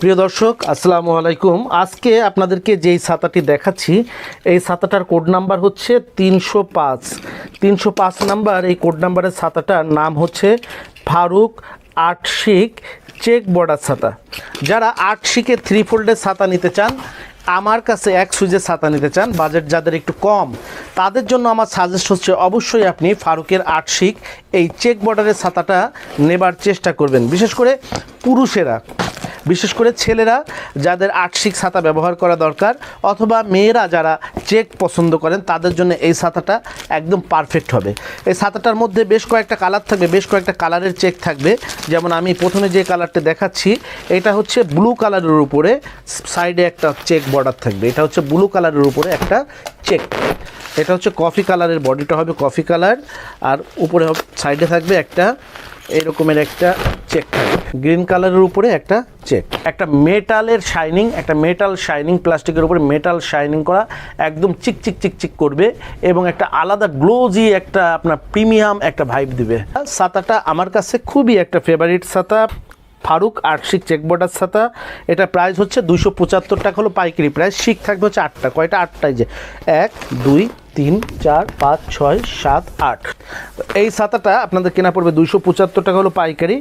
প্রিয় দর্শক, আসসালামু আলাইকুম। আজকে আপনাদেরকে যেই ছাতাটি দেখাচ্ছি, এই ছাতাটার কোড নাম্বার হচ্ছে তিনশো পাঁচ। তিনশো পাঁচ নাম্বার, এই কোড নাম্বারের ছাতাটার নাম হচ্ছে ফারুক আটশিক চেক বর্ডার ছাতা। যারা আটশিকে থ্রি ফোল্ডের ছাতা নিতে চান, আমার কাছে এক সুইজের ছাতা নিতে চান, বাজেট যাদের একটু কম, তাদের জন্য আমার সাজেস্ট হচ্ছে অবশ্যই আপনি ফারুকের আটশিক এই চেক বর্ডারের ছাতাটা নেবার চেষ্টা করবেন। বিশেষ করে পুরুষেরা বিশেষ করে ছেলেরা যাদের আটশিক ছাতা ব্যবহার করা দরকার অথবা মেয়েরা যারা চেক পছন্দ করেন, তাদের জন্য এই ছাতাটা একদম পারফেক্ট হবে। এই ছাতাটার মধ্যে বেশ কয়েকটা কালার থাকবে, বেশ কয়েকটা কালারের চেক থাকবে। যেমন আমি প্রথমে যে কালারটা দেখাচ্ছি, এটা হচ্ছে ব্লু কালারের উপরে সাইডে একটা চেক বর্ডার থাকবে। এটা হচ্ছে ব্লু কালারের উপরে একটা চেক এটা হচ্ছে কফি কালারের বডিটা হবে কফি কালার আর উপরে সাইডে থাকবে একটা এরকমের একটা চেক গ্রিন কালারের উপরে একটা চেক একটা মেটালের শাইনিং একটা মেটাল শাইনিং প্লাস্টিকের উপরে মেটাল শাইনিং করা একদম চিক চিক চিক চিক করবে এবং একটা আলাদা গ্লোজি একটা আপনার প্রিমিয়াম একটা ভাইব দিবে। ছাতাটা আমার কাছে খুবই একটা ফেভারিট ছাতা ফারুক আটশিক চেক বর্ডার ছাতা এটা প্রাইস হচ্ছে দুশো পঁচাত্তর টাকা হলো পাইকারি প্রাইস শিক থাকবে হচ্ছে আটটা। কয়টা? আটটাই যে। এক, দুই, তিন, চার, পাঁচ, ছয়, সাত, আট। এই ছাতাটা আপনাদের কেনা পড়বে দুইশো পঁচাত্তর টাকা হলো পাইকারি।